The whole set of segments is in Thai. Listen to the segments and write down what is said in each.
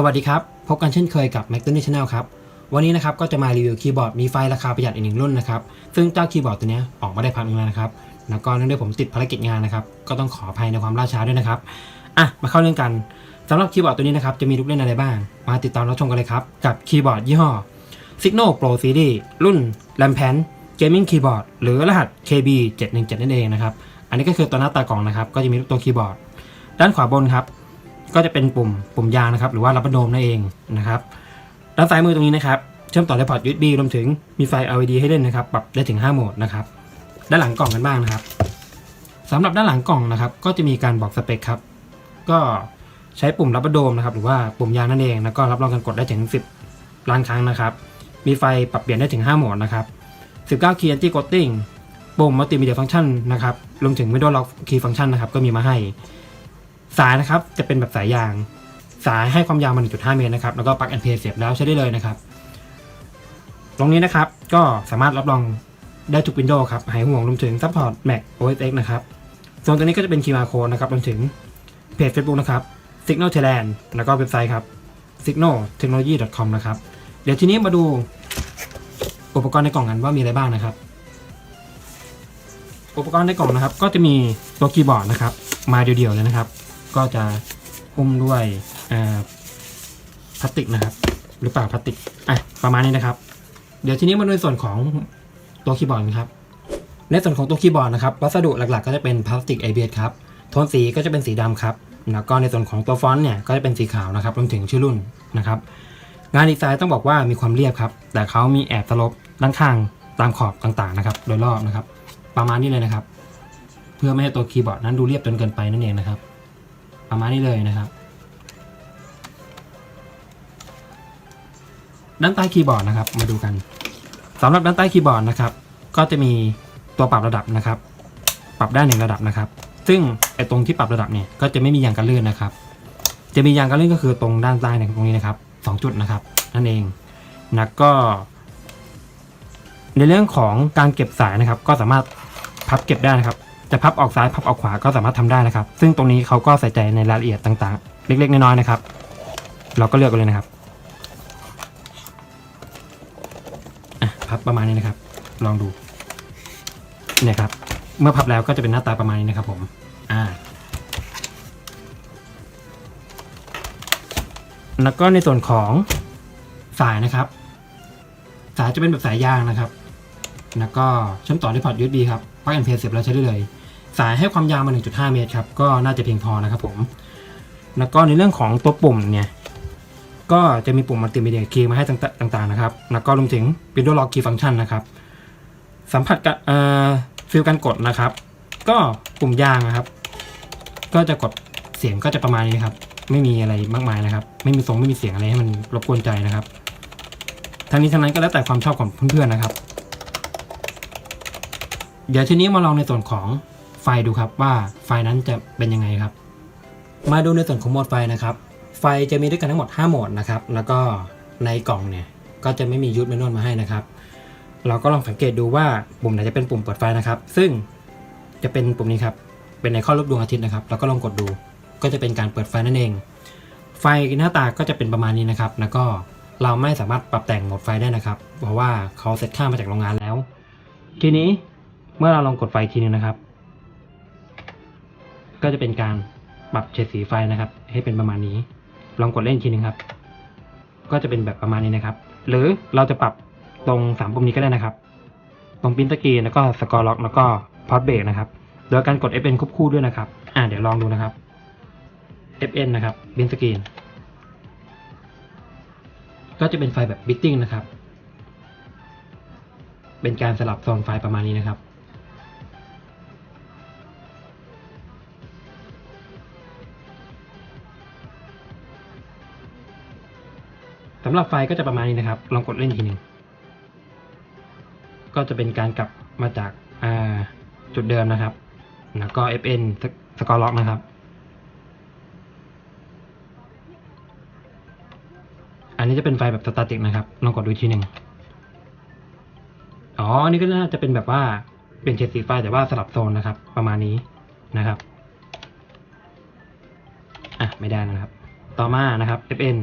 สวัสดีครับ พบกันเช่นเคยกับ Mac ตัวนี้ Channel ครับ วันนี้นะครับก็จะมารีวิวคีย์บอร์ดมีไฟราคาประหยัดอีกหนึ่งรุ่นนะครับ ซึ่งเจ้าคีย์บอร์ดตัวนี้ออกมาได้พักหนึงแล้วนะครับ แล้วก็เนื่องด้วยผมติดภารกิจงานนะครับ ก็ต้องขออภัยในความล่าช้าด้วยนะครับ อะ มาเข้าเรื่องกัน สำหรับคีย์บอร์ดตัวนี้นะครับจะมีลูกเล่นอะไรบ้าง มาติดตามรับชมกันเลยครับ กับคีย์บอร์ดยี่ห้อ Signal Pro Series รุ่น Rampant Gaming Keyboard หรือรหัส KB 717นั่นเองนะครับ อันนี้ก็คือตัวหน้าตากล่องนะครับ ก็จะมีตัวคีย์บอร์ด ด้านขวาบนครับ ก็จะเป็นปุ่มปุ่มยางนะครับ หรือว่ารับประโดมนั่นเองนะครับ ด้านซ้ายมือตรงนี้นะครับ เชื่อมต่อได้พอร์ต USB รวมถึงมีไฟ LED ให้เล่นนะครับ ปรับได้ถึง 5 โหมดนะครับ ด้านหลังกล่องกันบ้างนะครับสำหรับด้านหลังกล่องนะครับ ก็จะมีการบอกสเปคครับ ก็ ใช้ปุ่มรับประโดมนะครับหรือว่าปุ่มยางนั่นเองแล้วก็รับรองการกดได้ถึง 10 ล้านครั้งนะครับ มีไฟปรับเปลี่ยนได้ถึง 5 โหมดนะครับ 19 Key Anti Ghosting ปุ่ม Multimedia Function นะครับรวมถึง Windows Lock Key Function นะครับก็มีมาให้ สายนะครับจะเป็นแบบสายยาง สายให้ความยาวมา 1.5 เมตรนะครับแล้วก็ปลั๊กแอนเพย์เสียบแล้วใช้ได้เลยนะครับ ตรงนี้นะครับก็สามารถรับรองได้ทุก Windows ครับหายห่วงรวมถึง Support Mac OS X นะครับส่วนตัวนี้ก็จะเป็น QR Code นะครับรวมถึงเพจ Facebook นะครับ Signal Thailand แล้วก็เว็บไซต์ครับ signaltechnology.com นะครับ เดี๋ยวทีนี้มาดูอุปกรณ์ในกล่องกันว่ามีอะไรบ้างนะครับ อุปกรณ์ในกล่องนะครับ ก็จะมีตัวคีย์บอร์ดนะครับ มาเดียวๆเลยนะครับ ก็จะหุ้มด้วยพลาสติกนะครับ หรือเปล่าพลาสติกอะประมาณนี้นะครับ เดี๋ยวทีนี้มาดูในส่วนของตัวคีย์บอร์ดนะครับในส่วนของตัวคีย์บอร์ดนะครับวัสดุหลักๆ ก็จะเป็นพลาสติก ABS ครับโทนสีก็จะเป็นสีดำครับแล้วก็ในส่วนของตัวฟอนต์เนี่ยก็จะเป็นสีขาวนะครับรวมถึงชื่อรุ่นนะครับงานดีไซน์ต้องบอกว่ามีความเรียบครับ แต่เขามีแอบสลบด้านข้างตามขอบต่างๆนะครับ โดยรอบนะครับ ประมาณนี้เลยนะครับ เพื่อไม่ให้ตัวคีย์บอร์ดนั้นดูเรียบจนเกินไปนั่นเองนะครับ ประมาณนี้เลยนะครับด้านใต้คีย์บอร์ดนะครับมาดูกันสำหรับด้านใต้คีย์บอร์ดนะครับ ก็จะมีตัวปรับระดับนะครับ ปรับได้หนึ่งระดับนะครับ ซึ่ง ไอ้ตรงที่ปรับระดับเนี่ยก็จะไม่มียางกันลื่นนะครับ จะมียางกันลื่นก็คือตรงด้านใต้เนี่ยตรงนี้นะครับสองจุดนะครับนั่นเองแล้วก็ ในเรื่องของการเก็บสายนะครับ ก็สามารถพับเก็บได้นะครับ จะพับออกซ้ายพับออกขวาก็สามารถทำได้นะครับ ซึ่งตรงนี้เขาก็ใส่ใจในรายละเอียดต่างๆ เล็กๆน้อยๆนะครับ เราก็เลือกกันเลยนะครับพับประมาณนี้นะครับ ลองดูเนี่ยครับ เมื่อพับแล้วก็จะเป็นหน้าตาประมาณนี้นะครับผม อ่าแล้วก็ในส่วนของสายนะครับ สายจะเป็นแบบสายยางนะครับ แล้วก็เชื่อมต่อด้วยพอร์ต USB ครับปลั๊กแอนเพย์เสียบแล้วใช้ได้เลย สายให้ความยาวมา 1.5 เมตรครับ ก็น่าจะเพียงพอนะครับผม แล้วก็ในเรื่องของตัวปุ่มเนี่ย ก็จะมีปุ่มมัลติมีเดียคีย์มาให้ต่างๆนะครับ แล้วก็รวมถึง Windows Lock Key Function นะครับ สัมผัสกับฟิลการกดนะครับ ก็ปุ่มยางนะครับ ก็จะกดเสียงก็จะประมาณนี้ครับ ไม่มีอะไรมากมายนะครับ ไม่มีทรงไม่มีเสียงอะไรให้มันรบกวนใจนะครับทั้งนี้ทั้งนั้นก็แล้วแต่ความชอบของเพื่อนๆนะครับ เดี๋ยวทีนี้มาลองในส่วนของไฟดูครับว่าไฟนั้นจะเป็นยังไงครับ มาดูในส่วนของโหมดไฟนะครับ ไฟจะมีด้วยกันทั้งหมด 5 โหมดนะครับ แล้วก็ในกล่องเนี่ยก็จะไม่มียูทแมนนวลมาให้นะครับ เราก็ลองสังเกตดูว่าปุ่มไหนจะเป็นปุ่มเปิดไฟนะครับ ซึ่งจะเป็นปุ่มนี้ครับ เป็นไอคอนรูปดวงอาทิตย์นะครับ แล้วก็ลองกดดู ก็จะเป็นการเปิดไฟนั่นเอง ไฟหน้าตาก็จะเป็นประมาณนี้นะครับ แล้วก็เราไม่สามารถปรับแต่งโหมดไฟได้นะครับ เพราะว่าเขาเซตค่ามาจากโรงงานแล้ว ทีนี้เมื่อเราลองกดไฟอีกทีนึงนะครับ ก็จะเป็นการปรับเฉดสีไฟนะครับ ให้เป็นประมาณนี้ ลองกดเล่นอีกทีนึงครับ ก็จะเป็นแบบประมาณนี้นะครับ หรือเราจะปรับตรงสามปุ่มนี้ก็ได้นะครับ ตรงพินสกรีนแล้วก็สกอร์ล็อกแล้วก็พอดเบรกนะครับ โดยการกด FN ควบคู่ด้วยนะครับ อ่าเดี๋ยวลองดูนะครับ FN นะครับบินสกรีนก็จะเป็นไฟแบบบิตติ้งนะครับ เป็นการสลับโซนไฟล์ประมาณนี้นะครับ สำหรับไฟล์ก็จะประมาณนี้นะครับ ลองกดเล่นอีกทีหนึ่ง ก็จะเป็นการกลับมาจากาจุดเดิมนะครับ แล้วก็ FN สกอร์ล็อกนะครับ อันนี้จะเป็นไฟแบบสตาติกนะครับ ลองกดดูทีหนึ่งอ๋ออันนี้ก็น่าจะเป็นแบบว่าเป็นเฉดสีไฟแต่ว่าสลับโซนนะครับ ประมาณนี้นะครับ อะ ไม่ได้นะครับ ต่อมานะครับ FN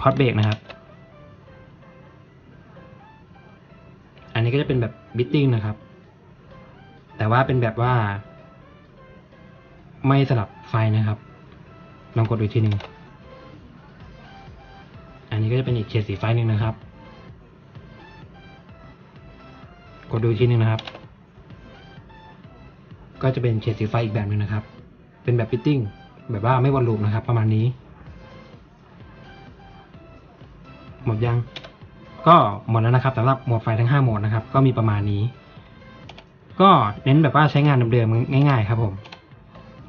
พอดเบรกนะครับ อันนี้ก็จะเป็นแบบบิตติ้งนะครับ แต่ว่าเป็นแบบว่า ไม่สลับไฟนะครับ ลองกดดูอีกทีหนึ่งอันนี้ก็จะเป็นอีกเฉดสีไฟหนึ่งนะครับ กดดูอีกทีหนึ่งนะครับ ก็จะเป็นเฉดสีไฟอีกแบบหนึ่งนะครับ เป็นแบบฟิตติ้งแบบว่าไม่วนลูปนะครับ ประมาณนี้หมดยัง ก็หมดแล้วนะครับสำหรับโหมดไฟทั้ง 5 โหมดนะครับ ก็มีประมาณนี้ ก็เน้นแบบว่าใช้งานเดิมๆง่ายๆครับผม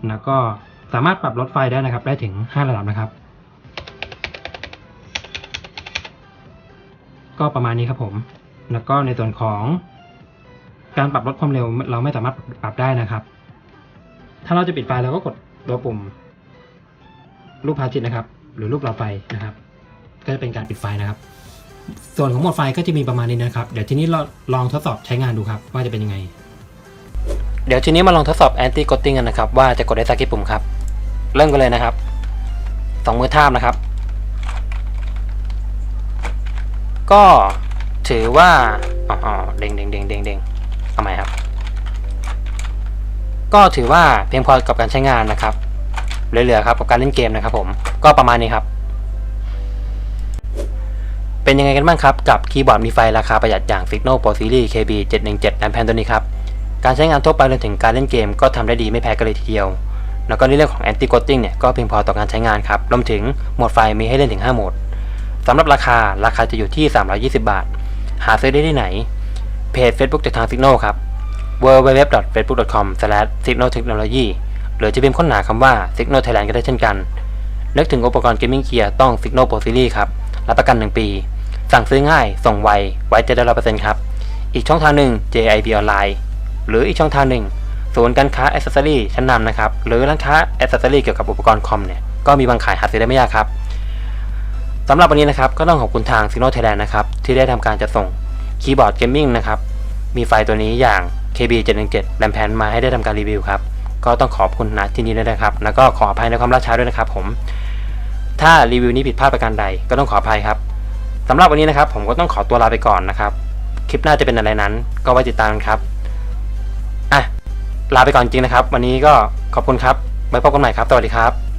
แล้วก็สามารถปรับลดไฟได้นะครับ ได้ถึง 5 ระดับนะครับ ก็ประมาณนี้ครับผม แล้วก็ในส่วนของการปรับลดความเร็วเราไม่สามารถปรับได้นะครับ ถ้าเราจะปิดไฟเราก็กดตัวปุ่ม รูปพาทิตนะครับ หรือรูปหลอดไฟนะครับ ก็จะเป็นการปิดไฟนะครับ ส่วนของโหมดไฟก็จะมีประมาณนี้นะครับ เดี๋ยวทีนี้เราลองทดสอบใช้งานดูครับ ว่าจะเป็นยังไง เดี๋ยวทีนี้มาลองทดสอบ anti ghosting กันนะครับ ว่าจะกดได้สักกี่ปุ่มครับ เริ่มกันเลยนะครับสองมือท่าบนะครับ ก็ถือว่าอ๋อเด้งเด้งเด้งเด้งเด้งเอาใหม่ครับ ก็ถือว่าเพียงพอกับการใช้งานนะครับเหลือๆครับกับการเล่นเกมนะครับ ผมก็ประมาณนี้ครับ เป็นยังไงกันบ้างครับ กับคีย์บอร์ดมีไฟราคาประหยัดอย่าง Signal Pro Series KB 717 a m p ตัวนี้ครับ การใช้งานทั่วไปรวมถึงการเล่นเกมก็ทำได้ดีไม่แพ้กันเลยทีเดียว แล้วก็ในเรื่องของ anti ghosting เนี่ยก็เพียงพอต่อการใช้งานครับ รวมถึงโหมดไฟมีให้เล่นถึง 5 โหมดสำหรับราคาราคาจะอยู่ที่ 320 บาท หาซื้อได้ที่ไหน เพจ Facebook จากทาง Signal ครับ www.facebook.com/signaltechnology หรือจะพิมพ์ค้นหาคำว่า Signal Thailand ก็ได้เช่นกัน นึกถึงอุปกรณ์เกมมิ่งเกียร์ต้อง Signal Pro Series ครับ รับประกัน 1 ปี สั่งซื้อง่าย ส่งไว ไว้ใจได้ร้อยเปอร์เซ็นต์ครับ อีกช่องทางหนึ่ง JIB ออนไลน์ หรืออีกช่องทางหนึ่งศูนย์การค้าอ c เซสซอรี่ชั้นนำนะครับ หรือร้านค้าอ c เซสซอรี่เกี่ยวกับอุปกรณ์คอมเนี่ยก็มีวางขายหาซื้อได้ไม่ยากครับสำหรับวันนี้นะครับก็ต้องขอบคุณทาง Signal Thailand นะครับที่ได้ทำการจัดส่งคีย์บอร์ดเกมมิ่งนะครับมีไฟล์ตัวนี้อย่าง KB 717 RAM Pan มาให้ได้ทำการรีวิวครับก็ต้องขอบคุณนะที่นี้ด้วยนะครับ แล้วก็ขออภัยในความล่าช้าด้วยนะครับ ผม ถ้ารีวิวนี้ผิดพลาดประการใดก็ต้องขออภัยครับสำหรับวันนี้นะครับ ผมก็ต้องขอตัวลาไปก่อนนะครับ คลิปหน้าจะเป็นอะไรนั้น ก็ไว้ติดตามครับ ลาไปก่อนจริงนะครับ วันนี้ก็ขอบคุณครับไว้พบกันใหม่ครับ สวัสดีครับ